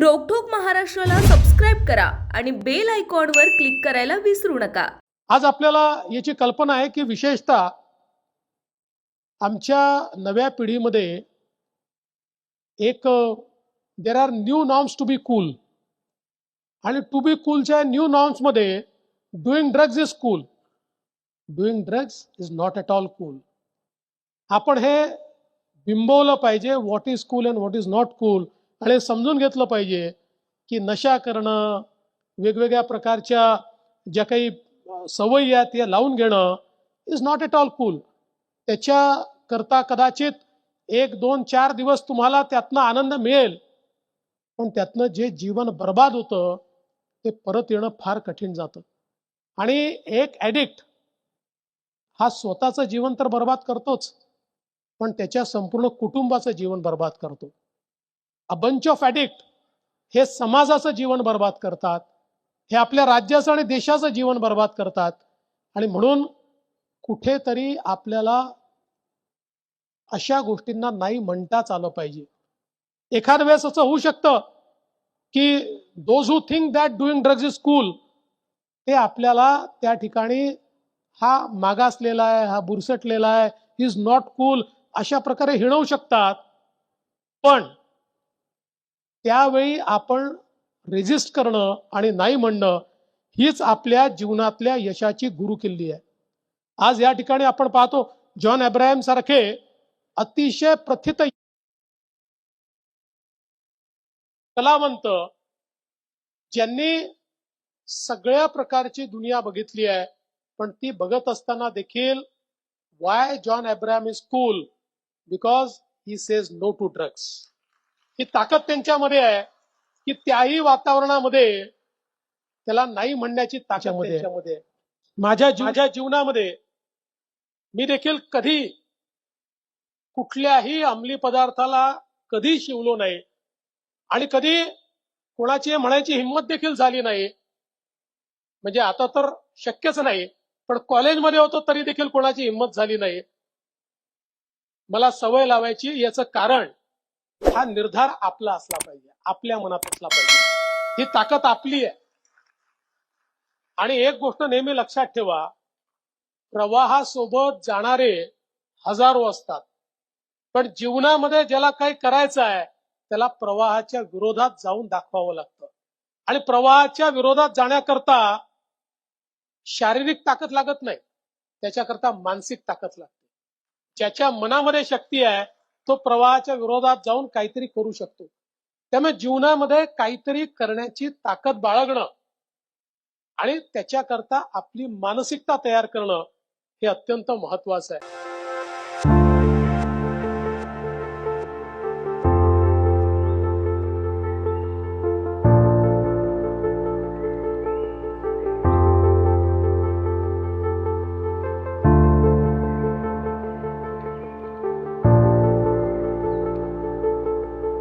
रोकठोक महाराष्ट्राला सबस्क्राईब करा आणि बेल आयकॉनवर क्लिक करायला विसरू नका. आज आपल्याला याची कल्पना आहे की विशेषतः आमच्या नव्या पिढीमध्ये एक there are new norms to be cool आणि टू बी कूलच्या new नॉर्म्समध्ये doing drugs is cool doing drugs is not at all cool आपण हे बिंबवलं पाहिजे what is cool and what is not cool आणि हे समजून घेतलं पाहिजे की नशा करणं वेगवेगळ्या प्रकारच्या ज्या काही सवयी आहेत या लावून घेणं is not at all cool त्याच्याकरता कदाचित एक दोन चार दिवस तुम्हाला त्यातनं आनंद मिळेल. पण त्यातनं जे जीवन बर्बाद होतं ते परत येणं फार कठीण जातं. आणि एक ॲडिक्ट हा स्वतःचं जीवन तर बर्बाद करतोच पण त्याच्या संपूर्ण कुटुंबाचं जीवन बर्बाद करतो. अ बंच ऑफ ॲडिक्ट हे समाजाचं जीवन बर्बाद करतात. हे आपल्या राज्याचं आणि देशाचं जीवन बर्बाद करतात. आणि म्हणून कुठेतरी आपल्याला अशा गोष्टींना नाही म्हणताच आलं पाहिजे. एखाद वेळेस असं होऊ शकतं की those who think that doing drugs is cool ते आपल्याला त्या ठिकाणी हा मागासलेला आहे हा बुरसटलेला आहे इज नॉट कूल अशा प्रकारे हिणवू शकतात. पण त्यावेळी आपण रेजिस्ट करणं आणि नाही म्हणणं हीच आपल्या जीवनातल्या यशाची गुरुकिल्ली आहे. आज या ठिकाणी आपण पाहतो जॉन अब्राहम सारखे अतिशय प्रथित कलावंत ज्यांनी सगळ्या प्रकारची दुनिया बघितली आहे पण ती बघत असताना देखील why John Abraham is cool because he says no to drugs ही ताकद त्यांच्यामध्ये आहे की त्याही वातावरणामध्ये त्याला नाही म्हणण्याची ताकद त्याच्यामध्ये. माझ्या माझ्या जीवनामध्ये मी देखील कधी कुठल्याही अंमली पदार्थाला कधी शिवलो नाही आणि कधी कोणाची म्हणायची हिंमत देखील झाली नाही. म्हणजे आता तर शक्यच नाही पण कॉलेजमध्ये होतो तरी देखील कोणाची हिंमत झाली नाही. मला सवय लावायची याचं कारण हा निर्धार आपला असला पाहिजे आपल्या मनात असला पाहिजे. ही ताकद आपली आहे. आणि एक गोष्ट नेहमी लक्षात ठेवा प्रवाहासोबत जाणारे हजारो असतात. पण जीवनामध्ये ज्याला काही करायचं आहे त्याला प्रवाहाच्या विरोधात जाऊन दाखवावं लागतं. आणि प्रवाहाच्या विरोधात जाण्याकरता शारीरिक ताकद लागत नाही. त्याच्याकरता मानसिक ताकद लागते. ज्याच्या मनामध्ये शक्ती आहे तो प्रवाहाच्या विरोधात जाऊन काहीतरी करू शकतो. त्यामुळे जीवनामध्ये काहीतरी करण्याची ताकद बाळगणं आणि त्याच्याकरता आपली मानसिकता तयार करणं हे अत्यंत महत्वाचं आहे.